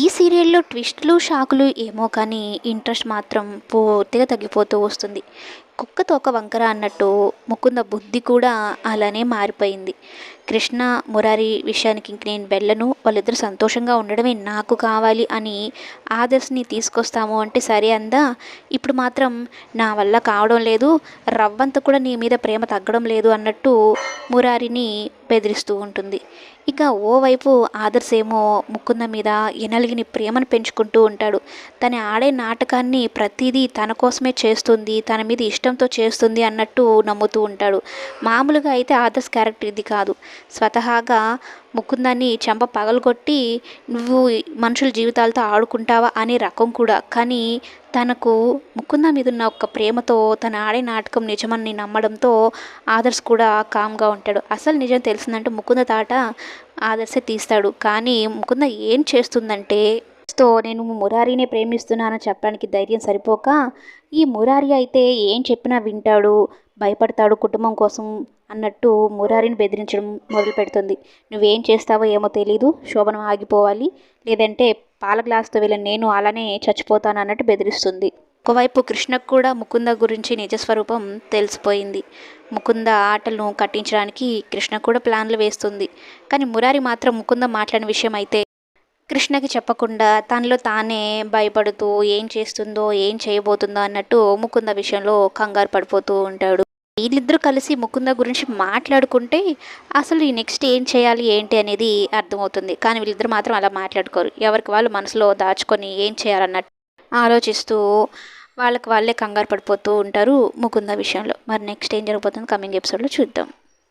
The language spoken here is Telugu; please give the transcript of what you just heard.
ఈ సీరియల్లో ట్విస్ట్లు షాకులు ఏమో కానీ ఇంట్రెస్ట్ మాత్రం పూర్తిగా తగ్గిపోతూ వస్తుంది. కుక్క తోక వంకర అన్నట్టు ముకుంద బుద్ధి కూడా అలానే మారిపోయింది. కృష్ణ మురారి విషయానికి ఇంక నేను వెళ్ళను. వాళ్ళిద్దరు సంతోషంగా ఉండడమే నాకు కావాలి అని ఆదర్శ్ని తీసుకొస్తాము అంటే సరే అందా? ఇప్పుడు మాత్రం నా వల్ల కావడం లేదు. రవ్వంత కూడా నీ మీద ప్రేమ తగ్గడం లేదు అన్నట్టు మురారిని బెదిరిస్తూ ఉంటుంది. ఇక ఓవైపు ఆదర్శ్ ఏమో ముకుంద మీద ఎనలిగిని ప్రేమను పెంచుకుంటూ ఉంటాడు. తన ఆడే నాటకాన్ని ప్రతిదీ తన కోసమే చేస్తుంది తన మీద ఇష్టంతో చేస్తుంది అన్నట్టు నమ్ముతూ ఉంటాడు. మామూలుగా అయితే ఆదర్శ్ క్యారెక్టర్ ఇది కాదు. స్వతహాగా ముకుందాన్ని చెంప పగలగొట్టి నువ్వు మనుషుల జీవితాలతో ఆడుకుంటావా? అనే రకం కూడా. కానీ తనకు ముకుంద మీద ఉన్న ఒక ప్రేమతో తన ఆడే నాటకం నిజమని నమ్మడంతో ఆదర్శ్ కూడా కామ్గా ఉంటాడు. అసలు నిజం తెలిసిందంటే ముకుంద తాట ఆదర్శే తీస్తాడు. కానీ ముకుంద ఏం చేస్తుందంటే తో నేను మురారినే ప్రేమిస్తున్నానని చెప్పడానికి ధైర్యం సరిపోక ఈ మురారి అయితే ఏం చెప్పినా వింటాడు. భయపడతాడు కుటుంబం కోసం అన్నట్టు మురారిని బెదిరించడం మొదలు పెడుతుంది నువ్వేం చేస్తావో ఏమో తెలీదు శోభనం ఆగిపోవాలి. లేదంటే పాల గ్లాస్తో వెళ్ళిన నేను అలానే చచ్చిపోతాను అన్నట్టు బెదిరిస్తుంది. ఒకవైపు కృష్ణకు కూడా ముకుంద గురించి నిజస్వరూపం తెలిసిపోయింది. ముకుంద ఆటలను కట్టించడానికి కృష్ణ కూడా ప్లాన్లు వేస్తుంది. కానీ మురారి మాత్రం ముకుంద మాట్లాడిన విషయం అయితే కృష్ణకి చెప్పకుండా తనలో తానే భయపడుతూ ఏం చేస్తుందో ఏం చేయబోతుందో అన్నట్టు ముకుంద విషయంలో కంగారు పడిపోతూ ఉంటాడు. వీళ్ళిద్దరూ కలిసి ముకుంద గురించి మాట్లాడుకుంటే అసలు ఈ నెక్స్ట్ ఏం చేయాలి ఏంటి అనేది అర్థమవుతుంది. కానీ వీళ్ళిద్దరు మాత్రం అలా మాట్లాడుకోరు. ఎవరికి వాళ్ళు మనసులో దాచుకొని ఏం చేయాలన్నట్టు ఆలోచిస్తూ వాళ్ళకి వాళ్ళే కంగారు పడిపోతూ ఉంటారు ముకుంద విషయంలో. మరి నెక్స్ట్ ఏం జరగబోతుంది కమింగ్ ఎపిసోడ్లో చూద్దాం.